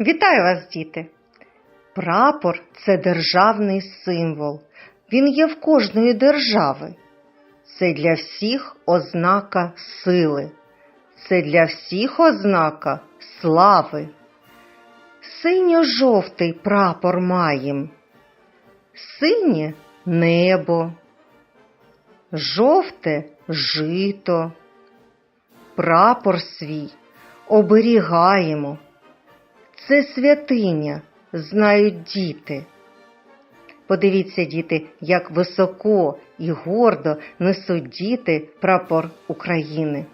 Вітаю вас, діти! Прапор це державний символ. Він є в кожної держави. Це для всіх ознака сили. Це для всіх ознака слави. Синьо-жовтий прапор маєм. Синє небо, жовте жито. Прапор свій оберігаємо. Це святиня, знають діти. Подивіться, діти, як високо і гордо несуть діти прапор України.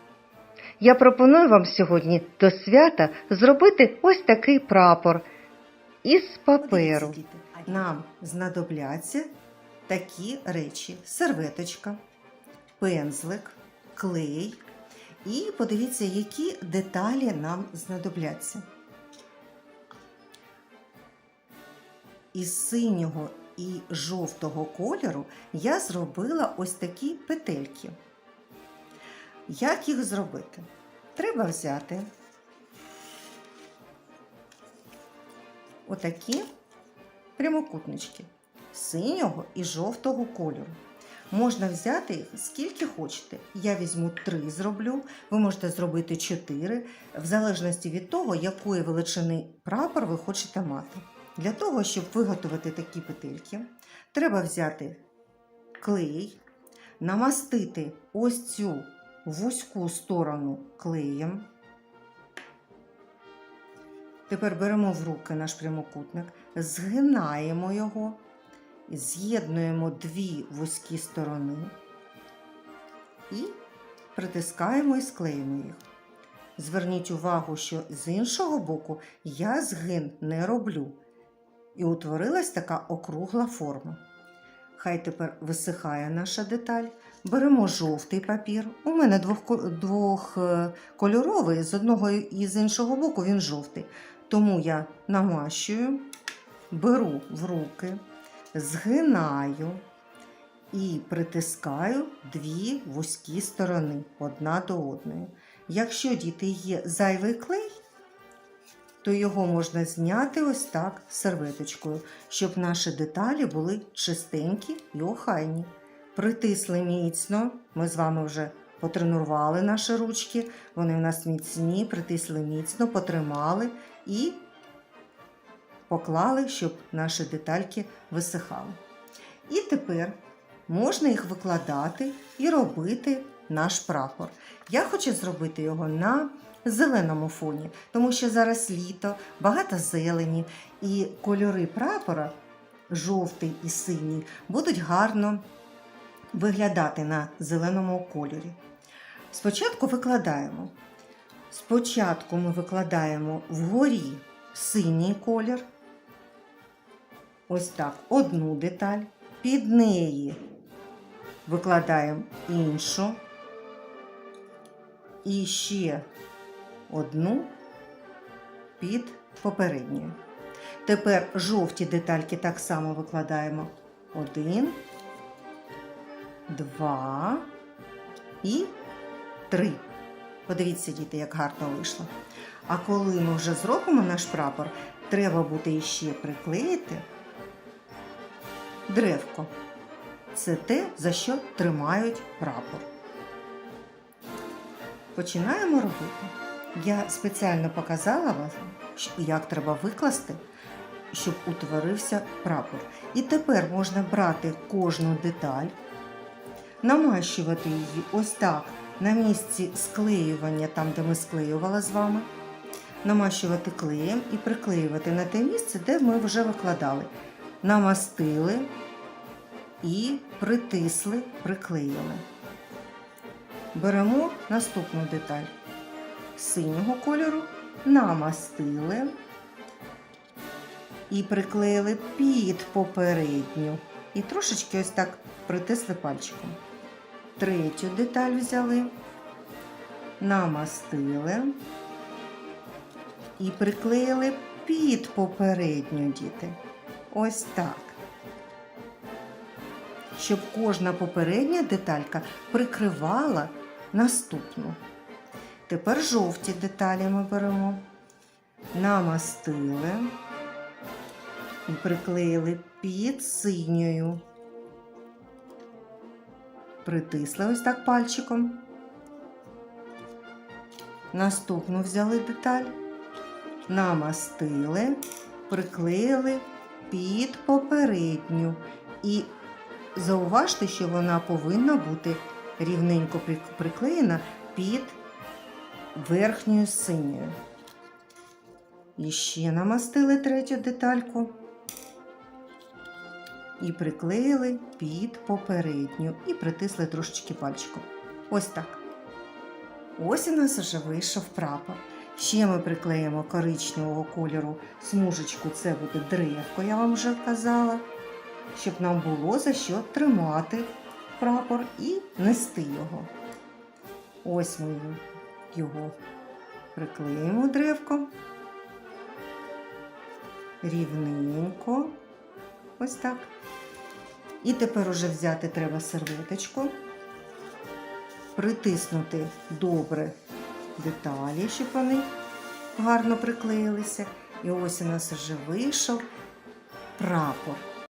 Я пропоную вам сьогодні до свята зробити ось такий прапор із паперу. Нам знадобляться такі речі: серветочка, пензлик, клей. І подивіться, які деталі нам знадобляться. Із синього і жовтого кольору я зробила ось такі петельки. Як їх зробити? Треба взяти отакі прямокутнички синього і жовтого кольору. Можна взяти їх скільки хочете. Я візьму три зроблю, ви можете зробити чотири, в залежності від того, якої величини прапор ви хочете мати. Для того, щоб виготовити такі петельки, треба взяти клей, намастити ось цю вузьку сторону клеєм. Тепер беремо в руки наш прямокутник, згинаємо його, з'єднуємо дві вузькі сторони і притискаємо і склеїмо їх. Зверніть увагу, що з іншого боку я згин не роблю. І утворилась така округла форма. Хай тепер висихає наша деталь. Беремо жовтий папір. У мене двох, двохкольоровий, з одного і з іншого боку він жовтий. Тому я намащую, беру в руки, згинаю і притискаю дві вузькі сторони одна до одної. Якщо діти є зайвий клей, то його можна зняти ось так серветочкою, щоб наші деталі були чистенькі і охайні. Притисли міцно, ми з вами вже потренували наші ручки, вони в нас міцні, притисли міцно, потримали і поклали, щоб наші детальки висихали. І тепер можна їх викладати і робити наш прапор. Я хочу зробити його на зеленому фоні, тому що зараз літо, багато зелені, і кольори прапора, жовтий і синій, будуть гарно виглядати на зеленому кольорі. Спочатку викладаємо. Спочатку ми викладаємо вгорі синій колір. Ось так, одну деталь. Під неї викладаємо іншу. І ще одну під попередньою. Тепер жовті детальки так само викладаємо. Один, два і три. Подивіться, діти, як гарно вийшло. А коли ми вже зробимо наш прапор, треба буде ще приклеїти древко. Це те, за що тримають прапор. Починаємо робити. Я спеціально показала вам, як треба викласти, щоб утворився прапор. І тепер можна брати кожну деталь, намащувати її ось так на місці склеювання, там, де ми склеювали з вами, намащувати клеєм і приклеювати на те місце, де ми вже викладали. Намастили і притисли, приклеїли. Беремо наступну деталь синього кольору, намастили і приклеїли під попередню. І трошечки ось так притисли пальчиком. Третю деталь взяли, намастили і приклеїли під попередню діти. Ось так. Щоб кожна попередня деталька прикривала наступну. Тепер жовті деталі ми беремо. намастили і приклеїли під синьою. Притисли ось так пальчиком. Наступну взяли деталь, намастили, приклеїли під попередню. І зауважте, що вона повинна бути рівненько приклеєна під верхньою синьою. І ще намастили третю детальку. І приклеїли під попередню. І притисли трошечки пальчиком. Ось так. Ось у нас вже вийшов прапор. Ще ми приклеїмо коричневого кольору смужечку, це буде древко, я вам вже казала, щоб нам було за що тримати прапор і нести його. Ось ми його приклеїмо древко. Рівненько. Ось так. І тепер уже взяти треба серветочку, притиснути добре деталі, щоб вони гарно приклеїлися. І ось у нас вже вийшов прапор.